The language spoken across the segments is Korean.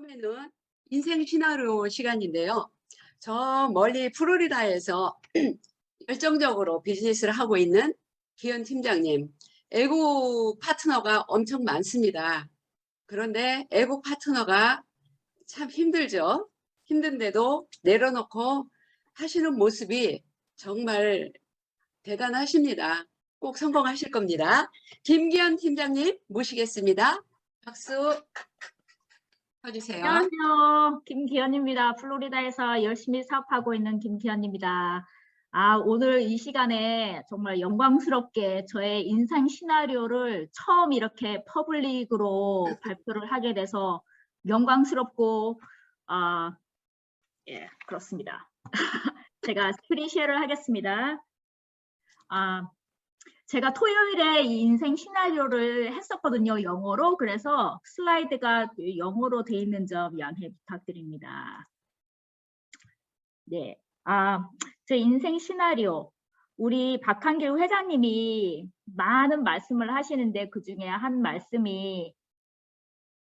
다음에는 인생 시나리오 시간인데요. 저 멀리 플로리다에서 열정적으로 비즈니스를 하고 있는 기현 팀장님, 애국 파트너가 엄청 많습니다. 그런데 애국 파트너가 참 힘들죠. 힘든데도 내려놓고 하시는 모습이 정말 대단하십니다. 꼭 성공하실 겁니다. 김기현 팀장님 모시겠습니다. 박수 쳐주세요. 안녕하세요. 김기현입니다. 플로리다에서 열심히 사업하고 있는 김기현입니다. 아, 오늘 이 시간에 정말 영광스럽게 저의 인생 시나리오를 처음 이렇게 퍼블릭으로 발표를 하게 돼서 영광스럽고, 아, 예, 그렇습니다. 제가 스크린 쉐어를 하겠습니다. 아, 제가 토요일에 이 인생 시나리오를 했었거든요, 영어로. 그래서 슬라이드가 그 영어로 돼 있는 점 양해 부탁드립니다. 네, 아, 제 인생 시나리오. 우리 박한길 회장님이 많은 말씀을 하시는데 그 중에 한 말씀이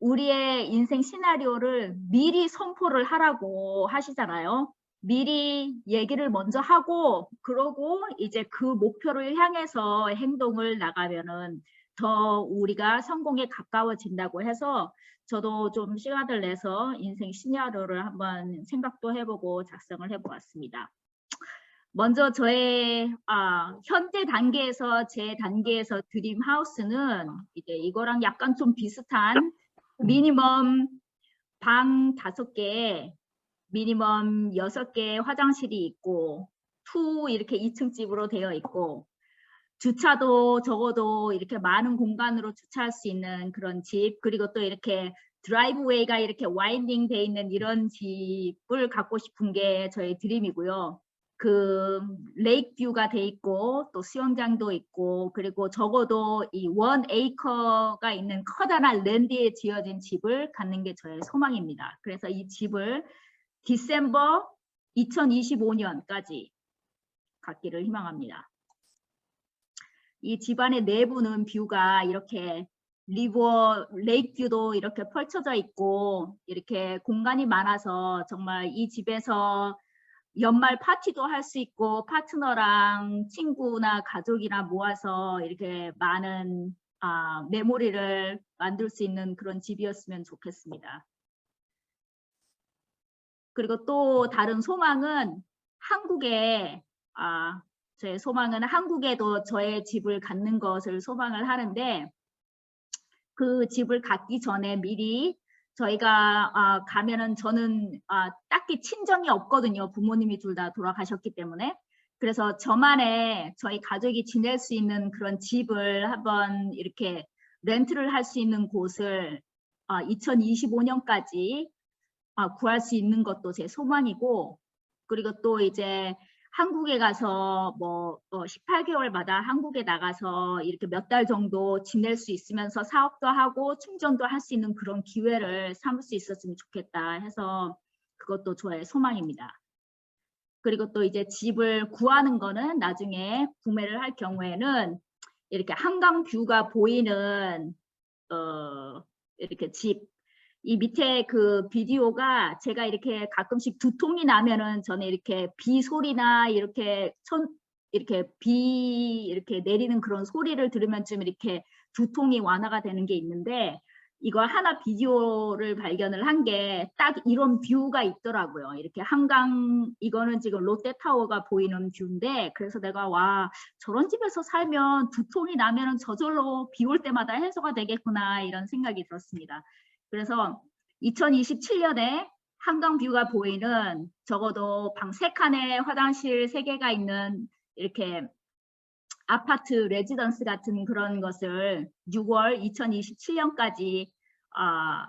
우리의 인생 시나리오를 미리 선포를 하라고 하시잖아요. 미리 얘기를 먼저 하고 그러고 이제 그 목표를 향해서 행동을 나가면은 더 우리가 성공에 가까워진다고 해서 저도 좀 시간을 내서 인생 시나리오를 한번 생각도 해보고 작성을 해보았습니다. 먼저 저의 아, 현재 단계에서 제 단계에서 드림 하우스는 이제 이거랑 약간 좀 비슷한 미니멈 방 다섯 개 미니멈 여섯 개 화장실이 있고 투 이렇게 2층 집으로 되어 있고 주차도 적어도 이렇게 많은 공간으로 주차할 수 있는 그런 집 그리고 또 이렇게 드라이브웨이가 이렇게 와인딩 돼 있는 이런 집을 갖고 싶은 게 저의 드림이고요. 그 레이크 뷰가 돼 있고 또 수영장도 있고 그리고 적어도 이 원 에이커가 있는 커다란 랜드에 지어진 집을 갖는 게 저의 소망입니다. 그래서 이 집을 디셈버 2025년까지 갖기를 희망합니다. 이 집안의 내부는 뷰가 이렇게 리버 레이크 뷰도 이렇게 펼쳐져 있고 이렇게 공간이 많아서 정말 이 집에서 연말 파티도 할 수 있고 파트너랑 친구나 가족이나 모아서 이렇게 많은 아, 메모리를 만들 수 있는 그런 집이었으면 좋겠습니다. 그리고 또 다른 소망은 한국에 아, 제 소망은 한국에도 저의 집을 갖는 것을 소망을 하는데 그 집을 갖기 전에 미리 저희가 아, 가면은 저는 아, 딱히 친정이 없거든요. 부모님이 둘 다 돌아가셨기 때문에. 그래서 저만의 저희 가족이 지낼 수 있는 그런 집을 한번 이렇게 렌트를 할 수 있는 곳을 아, 2025년까지 아, 구할 수 있는 것도 제 소망이고 그리고 또 이제 한국에 가서 뭐 18개월마다 한국에 나가서 이렇게 몇 달 정도 지낼 수 있으면서 사업도 하고 충전도 할 수 있는 그런 기회를 삼을 수 있었으면 좋겠다 해서 그것도 저의 소망입니다. 그리고 또 이제 집을 구하는 거는 나중에 구매를 할 경우에는 이렇게 한강 뷰가 보이는 어 이렇게 집 이 밑에 그 비디오가 제가 이렇게 가끔씩 두통이 나면은 저는 이렇게 비 소리나 이렇게 천 이렇게 비 이렇게 내리는 그런 소리를 들으면 좀 이렇게 두통이 완화가 되는 게 있는데 이거 하나 비디오를 발견을 한 게 딱 이런 뷰가 있더라고요. 이렇게 한강 이거는 지금 롯데타워가 보이는 뷰인데 그래서 내가 와 저런 집에서 살면 두통이 나면 은 저절로 비 올 때마다 해소가 되겠구나 이런 생각이 들었습니다. 그래서 2027년에 한강 뷰가 보이는 적어도 방세 칸에 화장실 세 개가 있는 이렇게 아파트 레지던스 같은 그런 것을 6월 2027년까지 아,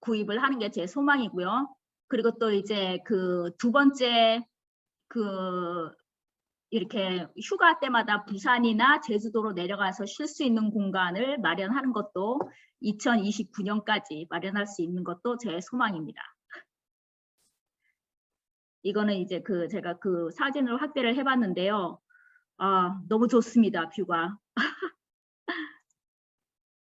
구입을 하는 게 제 소망이고요. 그리고 또 이제 그 두 번째 그 이렇게 휴가 때마다 부산이나 제주도로 내려가서 쉴 수 있는 공간을 마련하는 것도 2029년까지 마련할 수 있는 것도 제 소망입니다. 이거는 이제 그 제가 그 사진을 확대를 해봤는데요. 아, 너무 좋습니다, 뷰가.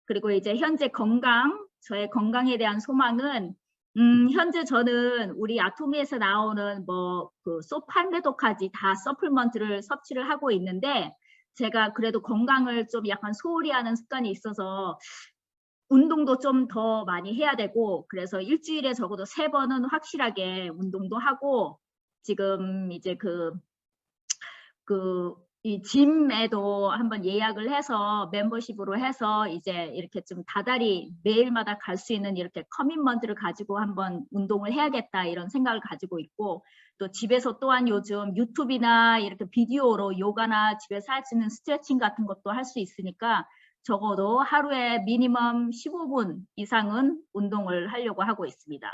그리고 이제 현재 건강, 저의 건강에 대한 소망은 음, 현재 저는 우리 아토미에서 나오는 뭐그 소팔메도까지 다 서플먼트를 섭취를 하고 있는데 제가 그래도 건강을 좀 약간 소홀히 하는 습관이 있어서 운동도 좀 더 많이 해야 되고 그래서 일주일에 적어도 세 번은 확실하게 운동도 하고 지금 이제 그 그 이 짐에도 한번 예약을 해서 멤버십으로 해서 이제 이렇게 좀 다달이 매일마다 갈 수 있는 이렇게 커밋먼트를 가지고 한번 운동을 해야겠다 이런 생각을 가지고 있고 또 집에서 또한 요즘 유튜브나 이렇게 비디오로 요가나 집에서 할 수 있는 스트레칭 같은 것도 할 수 있으니까 적어도 하루에 미니멈 15분 이상은 운동을 하려고 하고 있습니다.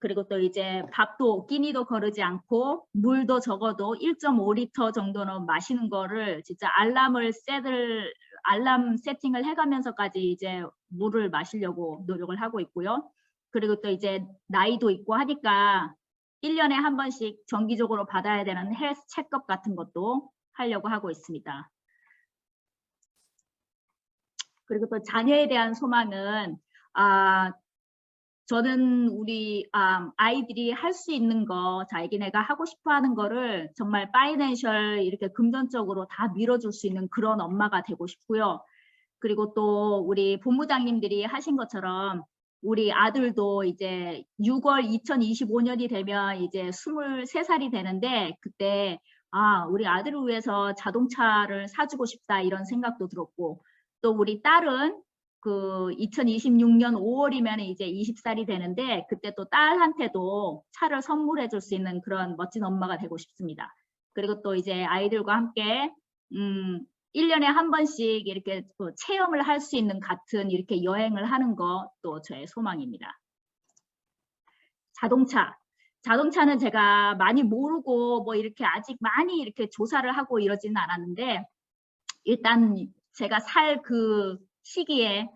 그리고 또 이제 밥도 끼니도 거르지 않고 물도 적어도 1.5리터 정도는 마시는 거를 진짜 알람을 셋을 알람 세팅을 해가면서까지 이제 물을 마시려고 노력을 하고 있고요. 그리고 또 이제 나이도 있고 하니까 1년에 한 번씩 정기적으로 받아야 되는 헬스 체크업 같은 것도 하려고 하고 있습니다. 그리고 또 자녀에 대한 소망은 아 저는 우리 아, 아이들이 할 수 있는 거, 자기네가 하고 싶어 하는 거를 정말 파이낸셜 이렇게 금전적으로 다 밀어줄 수 있는 그런 엄마가 되고 싶고요. 그리고 또 우리 본부장님들이 하신 것처럼 우리 아들도 이제 6월 2025년이 되면 이제 23살이 되는데 그때 아, 우리 아들을 위해서 자동차를 사주고 싶다 이런 생각도 들었고 또 우리 딸은 그 2026년 5월이면 이제 20살이 되는데 그때 또 딸한테도 차를 선물해 줄 수 있는 그런 멋진 엄마가 되고 싶습니다. 그리고 또 이제 아이들과 함께 음 1년에 한 번씩 이렇게 또 체험을 할 수 있는 같은 이렇게 여행을 하는 것도 저의 소망입니다. 자동차. 자동차는 제가 많이 모르고 뭐 이렇게 아직 많이 이렇게 조사를 하고 이러지는 않았는데 일단 제가 살그 시기에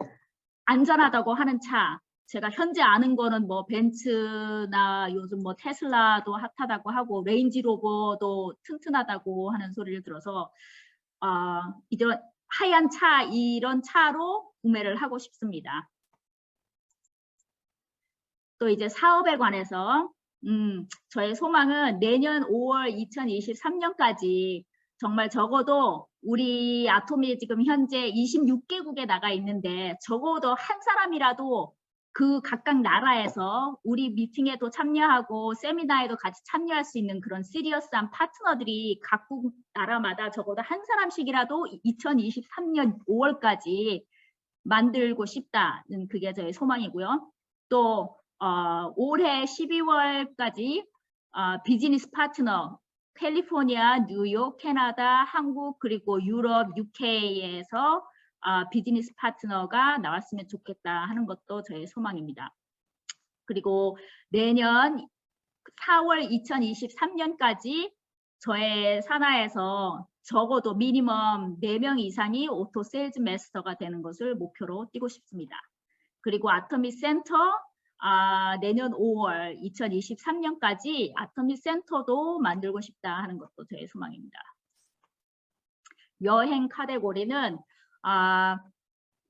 안전하다고 하는 차 제가 현재 아는 거는 뭐 벤츠나 요즘 뭐 테슬라도 핫하다고 하고 레인지로버도 튼튼하다고 하는 소리를 들어서 아 이런 하얀 차 이런 차로 구매를 하고 싶습니다. 또 이제 사업에 관해서 음, 저의 소망은 내년 5월 2023년까지 정말 적어도 우리 아토미 지금 현재 26개국에 나가 있는데 적어도 한 사람이라도 그 각각 나라에서 우리 미팅에도 참여하고 세미나에도 같이 참여할 수 있는 그런 시리어스한 파트너들이 각국 나라마다 적어도 한 사람씩이라도 2023년 5월까지 만들고 싶다는 그게 저의 소망이고요. 또 어, 올해 12월까지 어, 비즈니스 파트너 캘리포니아, 뉴욕, 캐나다, 한국 그리고 유럽, UK에서 아, 비즈니스 파트너가 나왔으면 좋겠다 하는 것도 저의 소망입니다. 그리고 내년 4월 2023년까지 저의 산하에서 적어도 미니멈 4명 이상이 오토 세일즈 마스터가 되는 것을 목표로 뛰고 싶습니다. 그리고 아토미 센터 아, 내년 5월 2023년까지 아토미 센터도 만들고 싶다 하는 것도 저의 소망입니다. 여행 카테고리는 아,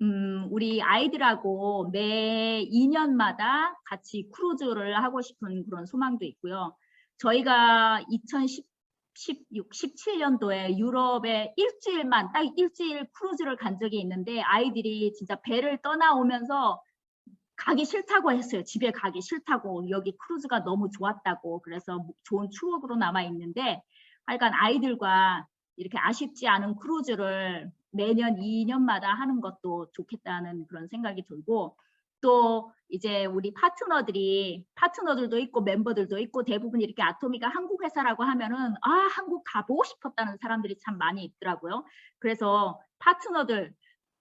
음, 우리 아이들하고 매 2년마다 같이 크루즈를 하고 싶은 그런 소망도 있고요. 저희가 2016, 17년도에 유럽에 일주일만 딱 일주일 크루즈를 간 적이 있는데 아이들이 진짜 배를 떠나오면서 가기 싫다고 했어요. 집에 가기 싫다고 여기 크루즈가 너무 좋았다고 그래서 좋은 추억으로 남아 있는데 하여간 아이들과 이렇게 아쉽지 않은 크루즈를 매년 2년마다 하는 것도 좋겠다는 그런 생각이 들고 또 이제 우리 파트너들이 파트너들도 있고 멤버들도 있고 대부분 이렇게 아토미가 한국 회사라고 하면은 아 한국 가보고 싶었다는 사람들이 참 많이 있더라고요. 그래서 파트너들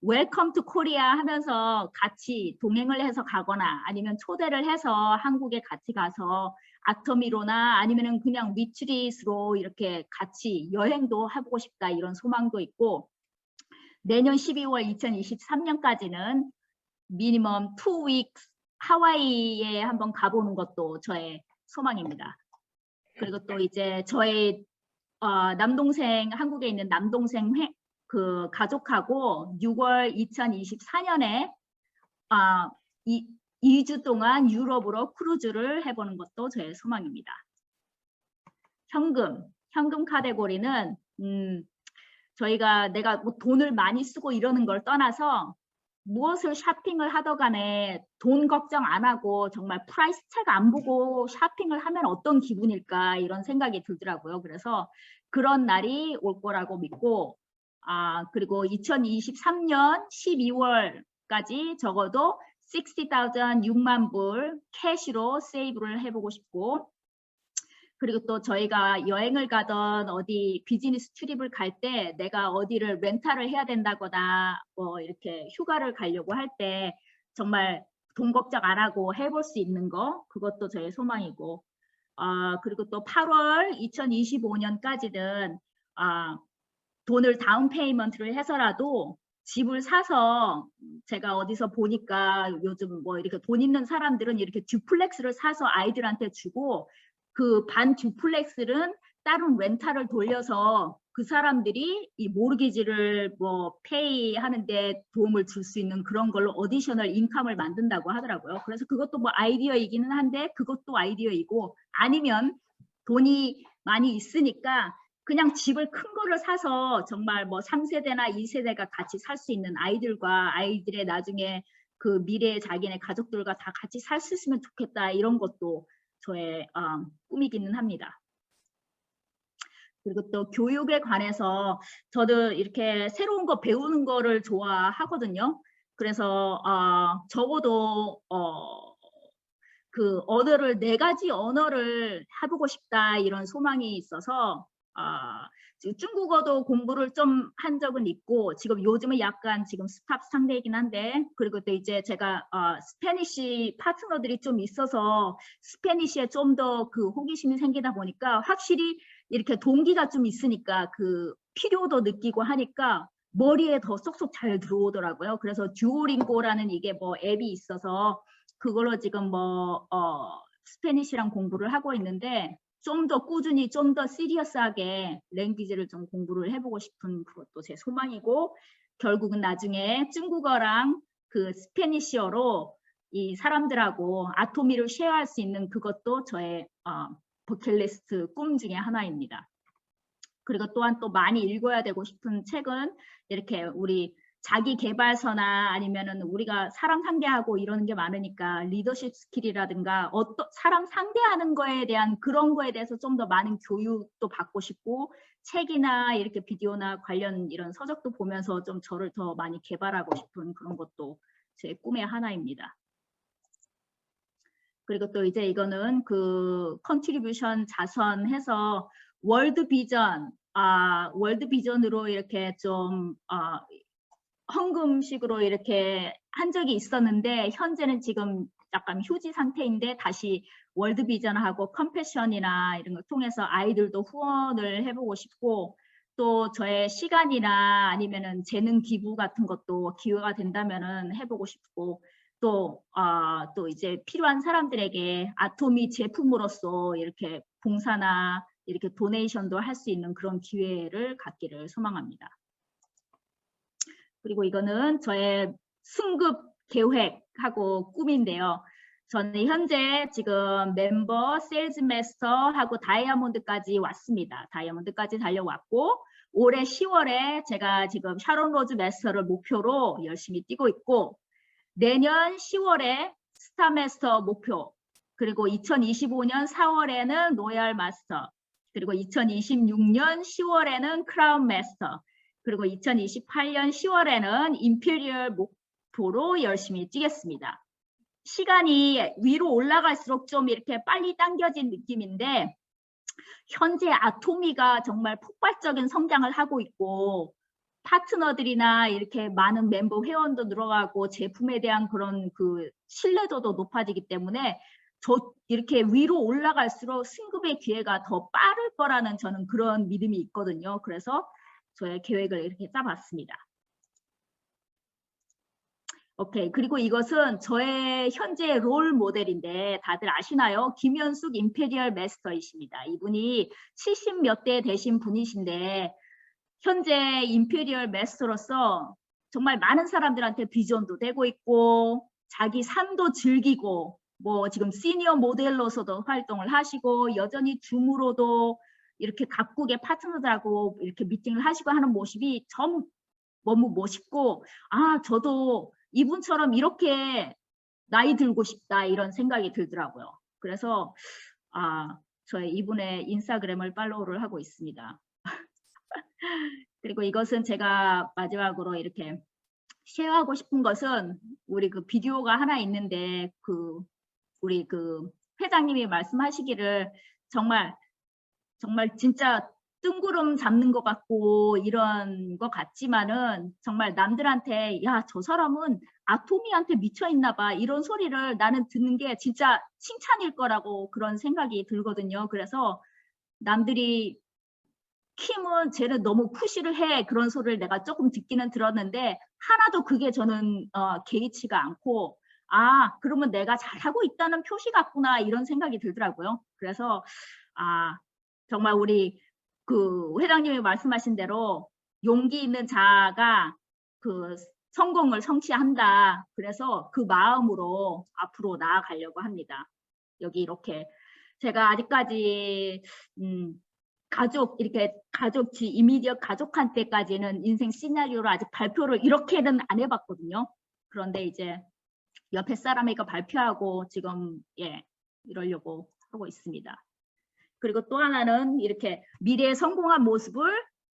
웰컴 투 코리아 하면서 같이 동행을 해서 가거나 아니면 초대를 해서 한국에 같이 가서 아토미로나 아니면은 그냥 위트리스로 이렇게 같이 여행도 해보고 싶다 이런 소망도 있고 내년 12월 2023년까지는 미니멈 2 weeks 하와이에 한번 가보는 것도 저의 소망입니다. 그리고 또 이제 저의 어, 남동생 한국에 있는 남동생 회, 그 가족하고 6월 2024년에 아, 이 2주 동안 유럽으로 크루즈를 해보는 것도 저의 소망입니다. 현금, 현금 카테고리는 음, 저희가 내가 뭐 돈을 많이 쓰고 이러는 걸 떠나서 무엇을 쇼핑을 하더 간에 돈 걱정 안 하고 정말 프라이스 책 안 보고 쇼핑을 하면 어떤 기분일까 이런 생각이 들더라고요. 그래서 그런 날이 올 거라고 믿고 아 그리고 2023년 12월까지 적어도 60,000 6만 불 캐시로 세이브를 해보고 싶고 그리고 또 저희가 여행을 가던 어디 비즈니스 트립을 갈 때 내가 어디를 렌탈을 해야 된다거나 뭐 이렇게 휴가를 가려고 할 때 정말 돈 걱정 안 하고 해볼 수 있는 거 그것도 저의 소망이고. 아 그리고 또 8월 2025년까지는 아 돈을 다운 페이먼트를 해서라도 집을 사서 제가 어디서 보니까 요즘 뭐 이렇게 돈 있는 사람들은 이렇게 듀플렉스를 사서 아이들한테 주고 그 반 듀플렉스는 다른 렌탈을 돌려서 그 사람들이 이 모르기지를 뭐 페이 하는데 도움을 줄 수 있는 그런 걸로 어디셔널 인컴을 만든다고 하더라고요. 그래서 그것도 뭐 아이디어이기는 한데 그것도 아이디어이고 아니면 돈이 많이 있으니까 그냥 집을 큰 거를 사서 정말 뭐 3세대나 2세대가 같이 살 수 있는 아이들과 아이들의 나중에 그 미래의 자기네 가족들과 다 같이 살 수 있으면 좋겠다 이런 것도 저의 어, 꿈이기는 합니다. 그리고 또 교육에 관해서 저도 이렇게 새로운 거 배우는 거를 좋아하거든요. 그래서 어, 적어도 어, 그 언어를 네 가지 언어를 해보고 싶다 이런 소망이 있어서 아, 지금 중국어도 공부를 좀 한 적은 있고 지금 요즘은 약간 지금 스탑 상태이긴 한데 그리고 또 이제 제가 어, 스페니쉬 파트너들이 좀 있어서 스페니쉬에 좀 더 그 호기심이 생기다 보니까 확실히 이렇게 동기가 좀 있으니까 그 필요도 느끼고 하니까 머리에 더 쏙쏙 잘 들어오더라고요. 그래서 듀오링고라는 이게 뭐 앱이 있어서 그걸로 지금 뭐 어, 스페니쉬랑 공부를 하고 있는데 좀 더 꾸준히 좀 더 시리어스하게 랭귀지를 좀 공부를 해보고 싶은 그것도 제 소망이고 결국은 나중에 중국어랑 그 스페니쉬어로 이 사람들하고 아토미를 쉐어할 수 있는 그것도 저의 어, 버킷리스트 꿈 중에 하나입니다. 그리고 또한 또 많이 읽어야 되고 싶은 책은 이렇게 우리 자기 개발서나 아니면은 우리가 사람 상대하고 이러는 게 많으니까 리더십 스킬이라든가 어떤 사람 상대하는 거에 대한 그런 거에 대해서 좀 더 많은 교육도 받고 싶고 책이나 이렇게 비디오나 관련 이런 서적도 보면서 좀 저를 더 많이 개발하고 싶은 그런 것도 제 꿈의 하나입니다. 그리고 또 이제 이거는 그 컨트리뷰션 자선해서 월드 비전 아 월드 비전으로 이렇게 좀 아, 헌금식으로 이렇게 한 적이 있었는데 현재는 지금 약간 휴지 상태인데 다시 월드 비전하고 컴패션이나 이런 걸 통해서 아이들도 후원을 해보고 싶고 또 저의 시간이나 아니면은 재능 기부 같은 것도 기회가 된다면은 해보고 싶고 또, 아, 또 이제 필요한 사람들에게 아토미 제품으로서 이렇게 봉사나 이렇게 도네이션도 할 수 있는 그런 기회를 갖기를 소망합니다. 그리고 이거는 저의 승급 계획하고 꿈인데요. 저는 현재 지금 멤버, 세일즈 마스터하고 다이아몬드까지 왔습니다. 다이아몬드까지 달려왔고 올해 10월에 제가 지금 샤론 로즈 마스터를 목표로 열심히 뛰고 있고 내년 10월에 스타 마스터 목표 그리고 2025년 4월에는 로얄 마스터 그리고 2026년 10월에는 크라운 마스터 그리고 2028년 10월에는 임페리얼 목표로 열심히 뛰겠습니다. 시간이 위로 올라갈수록 좀 이렇게 빨리 당겨진 느낌인데 현재 아토미가 정말 폭발적인 성장을 하고 있고 파트너들이나 이렇게 많은 멤버 회원도 늘어가고 제품에 대한 그런 그 신뢰도도 높아지기 때문에 저 이렇게 위로 올라갈수록 승급의 기회가 더 빠를 거라는 저는 그런 믿음이 있거든요. 그래서 저의 계획을 이렇게 짜봤습니다. 오케이. 그리고 이것은 저의 현재 롤 모델인데 다들 아시나요? 김현숙 임페리얼 마스터이십니다. 이분이 70 몇 대 되신 분이신데 현재 임페리얼 마스터로서 정말 많은 사람들한테 비전도 되고 있고 자기 삶도 즐기고 뭐 지금 시니어 모델로서도 활동을 하시고 여전히 줌으로도 이렇게 각국의 파트너들하고 이렇게 미팅을 하시고 하는 모습이 전 너무 멋있고 아 저도 이분처럼 이렇게 나이 들고 싶다 이런 생각이 들더라고요. 그래서 아 저의 이분의 인스타그램을 팔로우를 하고 있습니다. 그리고 이것은 제가 마지막으로 이렇게 쉐어하고 싶은 것은 우리 그 비디오가 하나 있는데 그 우리 그 회장님이 말씀하시기를 정말 정말 진짜 뜬구름 잡는 것 같고 이런 것 같지만은 정말 남들한테 야 저 사람은 아토미한테 미쳐 있나 봐 이런 소리를 나는 듣는 게 진짜 칭찬일 거라고 그런 생각이 들거든요. 그래서 남들이 킴은 쟤는 너무 푸시를 해 그런 소리를 내가 조금 듣기는 들었는데 하나도 그게 저는 어, 개의치가 않고 아 그러면 내가 잘하고 있다는 표시 같구나 이런 생각이 들더라고요. 그래서 아 정말 우리 그 회장님이 말씀하신 대로 용기 있는 자가 그 성공을 성취한다. 그래서 그 마음으로 앞으로 나아가려고 합니다. 여기 이렇게 제가 아직까지 음, 가족 이렇게 가족 지 이미디어 가족한테까지는 인생 시나리오를 아직 발표를 이렇게는 안 해봤거든요. 그런데 이제 옆에 사람에게 발표하고 지금 예 이러려고 하고 있습니다. 그리고 또 하나는 이렇게 미래에 성공한 모습을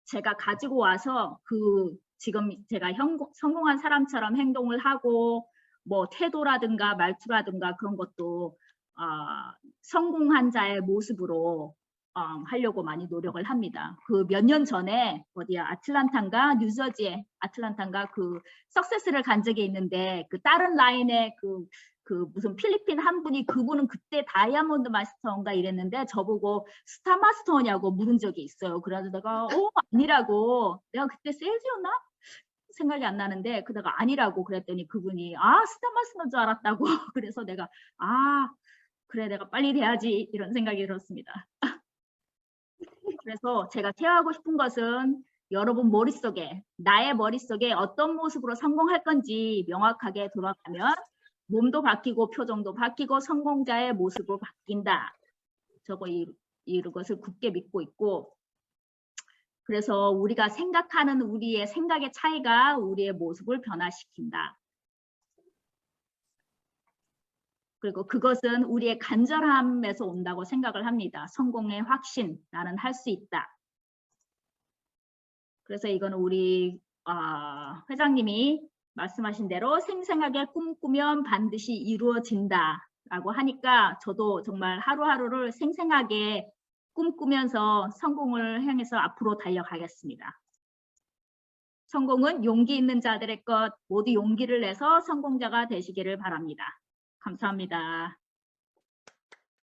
제가 가지고 와서 그 지금 제가 형, 성공한 사람처럼 행동을 하고 뭐 태도라든가 말투라든가 그런 것도 아, 성공한 자의 모습으로 어, 하려고 많이 노력을 합니다. 그 몇 년 전에 어디야? 아틀란타인가? 뉴저지에 아틀란타인가? 그 석세스를 간 적이 있는데 그 다른 라인에 그 그 무슨 필리핀 한 분이 그분은 그때 다이아몬드 마스터인가 이랬는데 저보고 스타 마스터냐고 물은 적이 있어요. 그래서 내가 어 아니라고 내가 그때 세일즈였나 생각이 안 나는데 그다가 아니라고 그랬더니 그분이 아 스타 마스터인 줄 알았다고 그래서 내가 아 그래 내가 빨리 돼야지 이런 생각이 들었습니다. 그래서 제가 케어하고 싶은 것은 여러분 머릿속에 나의 머릿속에 어떤 모습으로 성공할 건지 명확하게 돌아가면 몸도 바뀌고 표정도 바뀌고 성공자의 모습으로 바뀐다. 저거 이, 이것을 굳게 믿고 있고 그래서 우리가 생각하는 우리의 생각의 차이가 우리의 모습을 변화시킨다. 그리고 그것은 우리의 간절함에서 온다고 생각을 합니다. 성공의 확신, 나는 할 수 있다. 그래서 이거는 우리 아, 회장님이 말씀하신 대로 생생하게 꿈꾸면 반드시 이루어진다 라고 하니까 저도 정말 하루하루를 생생하게 꿈꾸면서 성공을 향해서 앞으로 달려가겠습니다. 성공은 용기 있는 자들의 것 모두 용기를 내서 성공자가 되시기를 바랍니다. 감사합니다.